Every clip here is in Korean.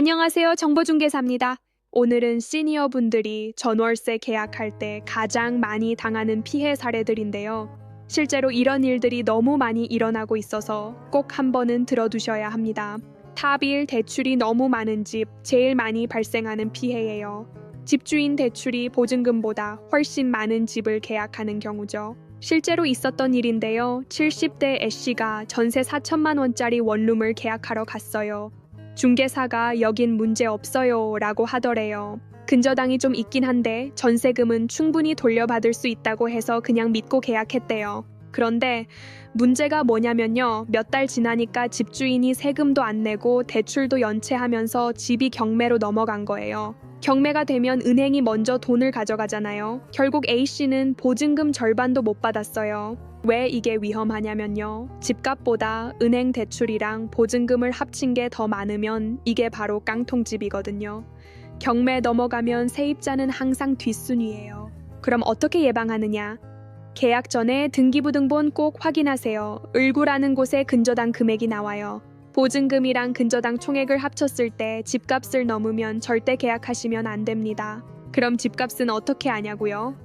안녕하세요. 정보중개사입니다. 오늘은 시니어 분들이 전월세 계약할 때 가장 많이 당하는 피해 사례들인데요. 실제로 이런 일들이 너무 많이 일어나고 있어서 꼭 한 번은 들어두셔야 합니다. 타빌 대출이 너무 많은 집 제일 많이 발생하는 피해예요. 집주인 대출이 보증금보다 훨씬 많은 집을 계약하는 경우죠. 실제로 있었던 일인데요. 70대 애씨가 전세 4천만 원짜리 원룸을 계약하러 갔어요. 중개사가 여긴 문제 없어요 라고 하더래요. 근저당이 좀 있긴 한데 전세금은 충분히 돌려받을 수 있다고 해서 그냥 믿고 계약했대요. 그런데 문제가 뭐냐면요. 몇 달 지나니까 집주인이 세금도 안 내고 대출도 연체하면서 집이 경매로 넘어간 거예요. 경매가 되면 은행이 먼저 돈을 가져가잖아요. 결국 A씨는 보증금 절반도 못 받았어요. 왜 이게 위험하냐면요. 집값보다 은행 대출이랑 보증금을 합친 게 더 많으면 이게 바로 깡통집이거든요. 경매 넘어가면 세입자는 항상 뒷순위예요. 그럼 어떻게 예방하느냐? 계약 전에 등기부등본 꼭 확인하세요. 을구라는 곳에 근저당 금액이 나와요. 보증금이랑 근저당 총액을 합쳤을 때 집값을 넘으면 절대 계약하시면 안 됩니다. 그럼 집값은 어떻게 아냐고요?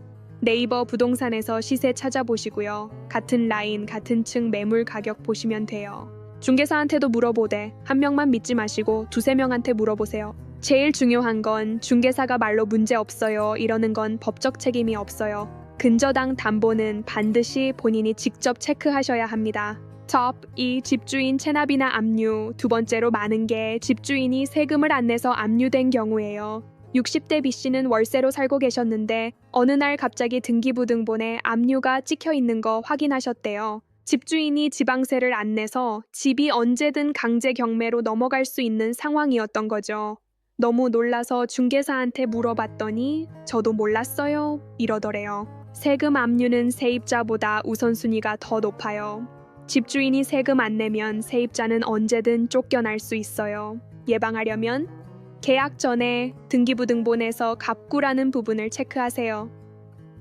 네이버 부동산에서 시세 찾아보시고요. 같은 라인, 같은 층 매물 가격 보시면 돼요. 중개사한테도 물어보되 한 명만 믿지 마시고 두세 명한테 물어보세요. 제일 중요한 건 중개사가 말로 문제 없어요 이러는 건 법적 책임이 없어요. 근저당 담보는 반드시 본인이 직접 체크하셔야 합니다. top 2. 집주인 체납이나 압류 두 번째로 많은 게 집주인이 세금을 안 내서 압류된 경우예요. 60대 B씨는 월세로 살고 계셨는데 어느 날 갑자기 등기부등본에 압류가 찍혀 있는 거 확인하셨대요. 집주인이 지방세를 안 내서 집이 언제든 강제 경매로 넘어갈 수 있는 상황이었던 거죠. 너무 놀라서 중개사한테 물어봤더니 저도 몰랐어요 이러더래요. 세금 압류는 세입자보다 우선순위가 더 높아요. 집주인이 세금 안 내면 세입자는 언제든 쫓겨날 수 있어요. 예방하려면 계약 전에 등기부등본에서 갑구라는 부분을 체크하세요.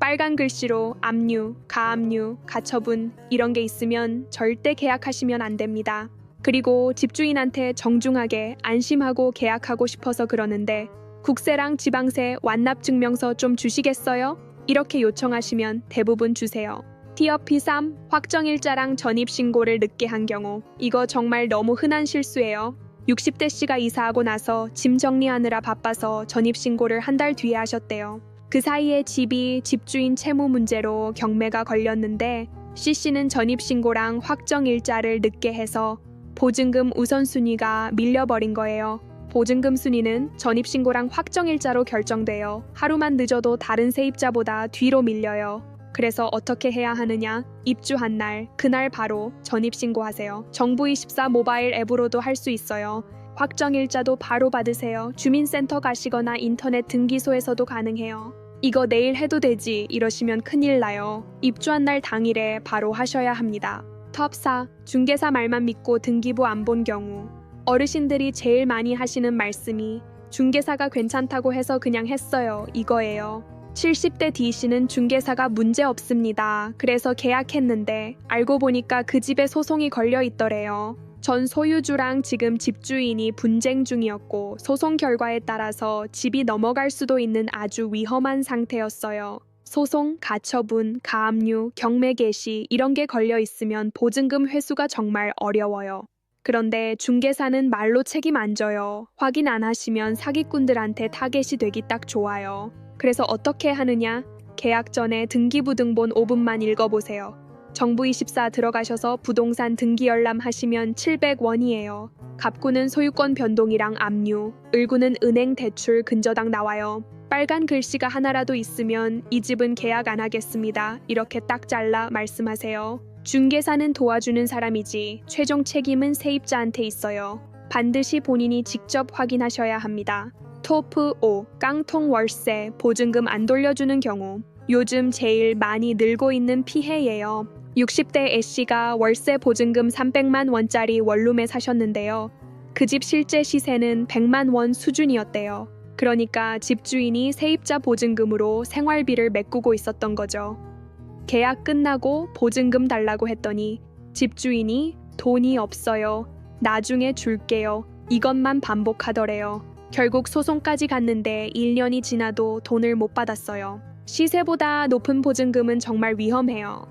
빨간 글씨로 압류, 가압류, 가처분 이런 게 있으면 절대 계약하시면 안 됩니다. 그리고 집주인한테 정중하게 안심하고 계약하고 싶어서 그러는데 국세랑 지방세 완납 증명서 좀 주시겠어요? 이렇게 요청하시면 대부분 주세요. 티업 P3 확정일자랑 전입신고를 늦게 한 경우 이거 정말 너무 흔한 실수예요. 60대 씨가 이사하고 나서 짐 정리하느라 바빠서 전입신고를 한 달 뒤에 하셨대요. 그 사이에 집이 집주인 채무 문제로 경매가 걸렸는데 C씨는 전입신고랑 확정 일자를 늦게 해서 보증금 우선순위가 밀려버린 거예요. 보증금 순위는 전입신고랑 확정일자로 결정돼요. 하루만 늦어도 다른 세입자보다 뒤로 밀려요. 그래서 어떻게 해야 하느냐? 입주한 날, 그날 바로 전입신고하세요. 정부 24 모바일 앱으로도 할 수 있어요. 확정일자도 바로 받으세요. 주민센터 가시거나 인터넷 등기소에서도 가능해요. 이거 내일 해도 되지 이러시면 큰일 나요. 입주한 날 당일에 바로 하셔야 합니다. 톱4 중개사 말만 믿고 등기부 안 본 경우 어르신들이 제일 많이 하시는 말씀이 중개사가 괜찮다고 해서 그냥 했어요 이거예요. 70대 D씨는 중개사가 문제 없습니다. 그래서 계약했는데 알고 보니까 그 집에 소송이 걸려 있더래요. 전 소유주랑 지금 집주인이 분쟁 중이었고 소송 결과에 따라서 집이 넘어갈 수도 있는 아주 위험한 상태였어요. 소송, 가처분, 가압류, 경매 개시 이런 게 걸려 있으면 보증금 회수가 정말 어려워요. 그런데 중개사는 말로 책임 안 져요. 확인 안 하시면 사기꾼들한테 타겟이 되기 딱 좋아요. 그래서 어떻게 하느냐? 계약 전에 등기부등본 5분만 읽어보세요. 정부24 들어가셔서 부동산 등기 열람 하시면 700원이에요. 갑구는 소유권 변동이랑 압류, 을구는 은행 대출 근저당 나와요. 빨간 글씨가 하나라도 있으면 이 집은 계약 안 하겠습니다. 이렇게 딱 잘라 말씀하세요. 중개사는 도와주는 사람이지 최종 책임은 세입자한테 있어요. 반드시 본인이 직접 확인하셔야 합니다. 토프 5. 깡통 월세 보증금 안 돌려주는 경우 요즘 제일 많이 늘고 있는 피해예요. 60대 A씨가 월세 보증금 300만 원짜리 원룸에 사셨는데요. 그 집 실제 시세는 100만 원 수준이었대요. 그러니까 집주인이 세입자 보증금으로 생활비를 메꾸고 있었던 거죠. 계약 끝나고 보증금 달라고 했더니 집주인이 돈이 없어요. 나중에 줄게요. 이것만 반복하더래요. 결국 소송까지 갔는데 1년이 지나도 돈을 못 받았어요. 시세보다 높은 보증금은 정말 위험해요.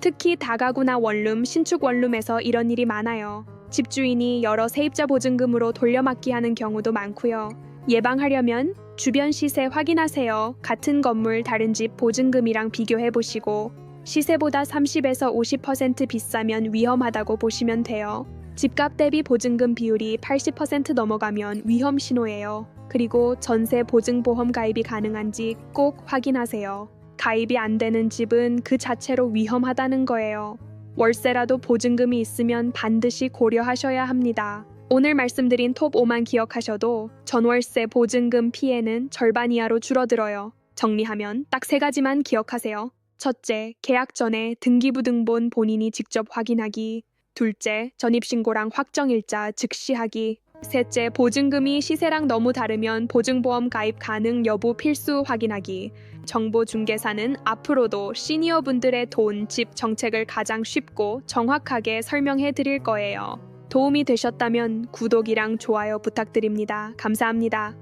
특히 다가구나 원룸, 신축 원룸에서 이런 일이 많아요. 집주인이 여러 세입자 보증금으로 돌려막기 하는 경우도 많고요. 예방하려면 주변 시세 확인하세요. 같은 건물 다른 집 보증금이랑 비교해 보시고 시세보다 30에서 50% 비싸면 위험하다고 보시면 돼요. 집값 대비 보증금 비율이 80% 넘어가면 위험 신호예요. 그리고 전세 보증보험 가입이 가능한지 꼭 확인하세요. 가입이 안 되는 집은 그 자체로 위험하다는 거예요. 월세라도 보증금이 있으면 반드시 고려하셔야 합니다. 오늘 말씀드린 톱 5만 기억하셔도 전월세 보증금 피해는 절반 이하로 줄어들어요. 정리하면 딱 세 가지만 기억하세요. 첫째, 계약 전에 등기부등본 본인이 직접 확인하기. 둘째, 전입신고랑 확정일자 즉시 하기. 셋째, 보증금이 시세랑 너무 다르면 보증보험 가입 가능 여부 필수 확인하기. 정보 중개사는 앞으로도 시니어 분들의 돈, 집 정책을 가장 쉽고 정확하게 설명해 드릴 거예요. 도움이 되셨다면 구독이랑 좋아요 부탁드립니다. 감사합니다.